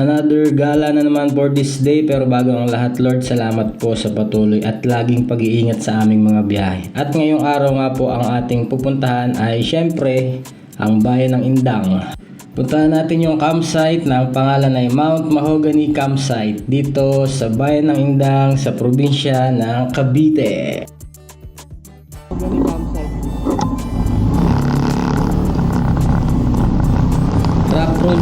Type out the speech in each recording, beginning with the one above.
Another gala na naman for this day pero bago ang lahat Lord salamat po sa patuloy at laging pag-iingat sa aming mga biyahe. At ngayong araw nga po ang ating pupuntahan ay syempre ang bayan ng Indang. Puntahan natin yung campsite na ang pangalan ay Mount Mahogany Campsite dito sa bayan ng Indang sa probinsya ng Cavite. Rough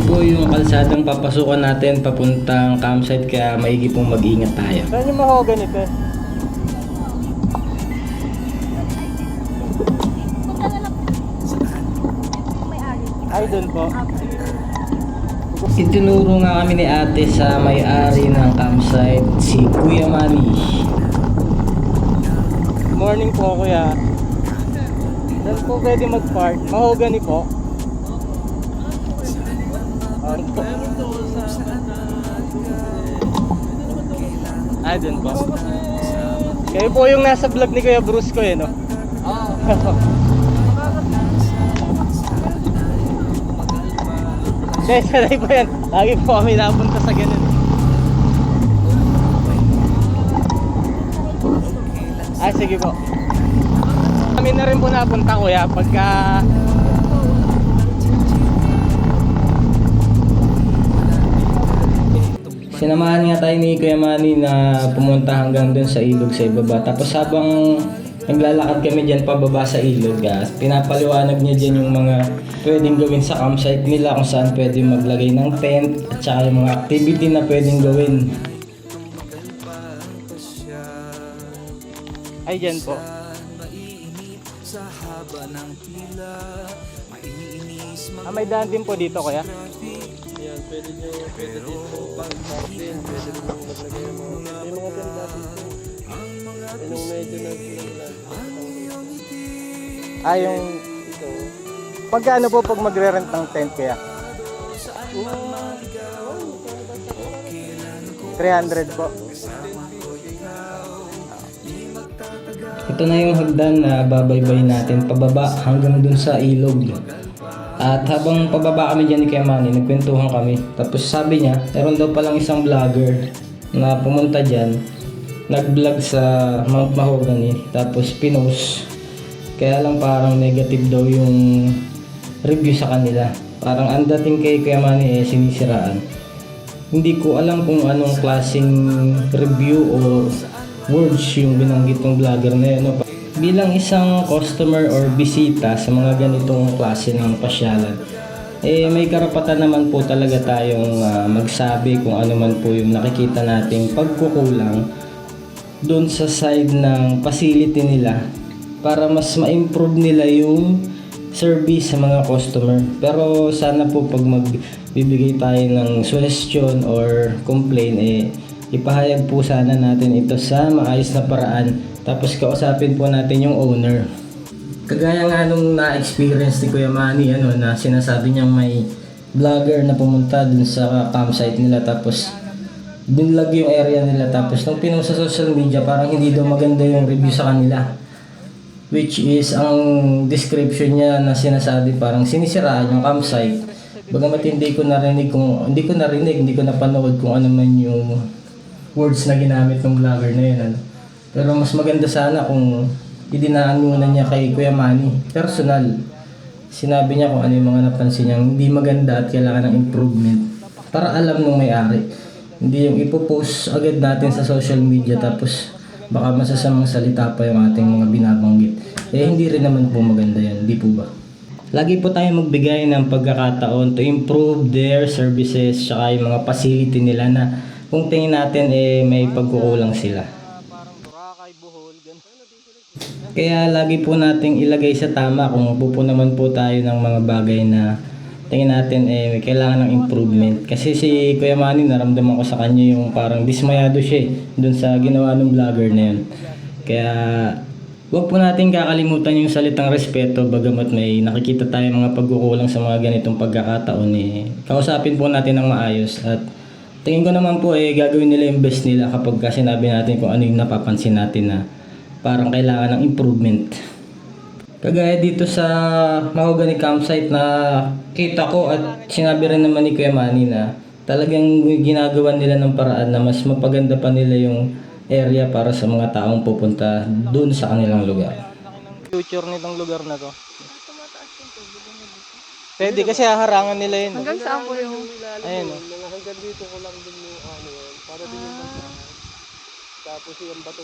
po yung kalsadang papasukan natin papuntang campsite kaya maigi pong mag-ingat tayo. Saan yung mahogany ito? Ay, doon po. Itinuro nga kami ni ate sa may-ari ng campsite, si Kuya Manny. Morning po, kuya. Saan po pwede mag-park? Mahogany po. Ay, doon po. Kayo po yung nasa vlog ni Kuya Bruce ko eh, no? Hindi, sanay po yan. Lagi po kami napunta sa ganun. Ah, sige po. Kami na rin po napunta kuya pagka Sinamahan nga tayo ni Kuya Manny na pumunta hanggang dun sa ilog sa ibaba. Tapos habang naglalakad kami dyan pababa sa ilog, ah, pinapaliwanag niya dyan yung mga pwedeng gawin sa campsite nila kung saan pwede maglagay ng tent at saka yung mga activity na pwedeng gawin. ay dyan po. Ah, may daan din po dito kuya. Pwede nyo, pwede dito pag-partin, pwede nyo maglagay ng mga, may mga ganda dito. Yan yung medyo nag Ah, yung ito. pagkano po pag magre-rent ng tent kaya? 300 po. Ito na yung hagdan na babaybay natin pababa hanggang dun sa ilog. At habang pababa kami dyan ni Manny, nagkwentuhan kami. Tapos sabi niya, meron daw palang isang vlogger na pumunta dyan. Nag-vlog sa Mount Mahogany. Tapos pinost. Kaya lang parang negative daw yung review sa kanila. Parang ang dating kay Manny eh sinisiraan. Hindi ko alam kung anong klaseng review or words yung binanggit ng vlogger na yun. no? Bilang isang customer or bisita sa mga ganitong klase ng pasyalan, eh may karapatan naman po talaga tayong ah, magsabi kung ano man po yung nakikita nating pagkukulang doon sa side ng facility nila para mas ma-improve nila yung service sa mga customer. Pero sana po pag magbibigay tayo ng suggestion or complaint eh ipahayag po sana natin ito sa maayos na paraan. Tapos kausapin po natin yung owner. Kagaya nga nung na-experience ni Kuya Manny ano, na sinasabi niyang may vlogger na pumunta dun sa campsite nila tapos binlog yung area nila. Tapos nung pinost sa social media parang hindi daw maganda yung review sa kanila. Which is ang description niya na sinasabi parang sinisiraan yung campsite. Bagamat hindi ko narinig kung hindi ko narinig hindi ko napanood kung ano man yung words na ginamit ng vlogger na yun ano. pero mas maganda sana kung idinaan muna niya kay Kuya Manny personal sinabi niya kung ano yung mga napansin niya hindi maganda at kailangan ng improvement para alam ng may-ari hindi yung ipopost agad natin sa social media tapos baka masasamang salita pa yung ating mga binabanggit. Eh hindi rin naman po maganda yan, di po ba? Lagi po tayo magbigay ng pagkakataon to improve their services tsaka yung mga facility nila na kung tingin natin eh may pagkukulang sila. Kaya lagi po nating ilagay sa tama kung pupo naman po tayo ng mga bagay na tingin natin eh kailangan ng improvement. Kasi si Kuya Manny naramdaman ko sa kanya yung parang dismayado siya eh, dun sa ginawa ng vlogger na yun. Kaya Huwag po natin kakalimutan yung salitang respeto bagamat may nakikita tayo mga pagkukulang sa mga ganitong pagkakataon eh. Kausapin po natin ng maayos at tingin ko naman po eh gagawin nila yung best nila kapag ka sinabi natin kung ano yung napapansin natin na parang kailangan ng improvement. Kagaya dito sa Mahogany Campsite na kita ko at sinabi rin naman ni Kuya Manny na talagang ginagawa nila ng paraan na mas mapaganda pa nila yung area para sa mga taong pupunta dun sa kanilang lugar. Future nitong lugar na to. Pwede kasi haharangan nila yun. Hanggang saan po yung... Ayun oh. Hanggang dito ko lang din yung ano yun. Para din yung bansahan. Tapos yung bato.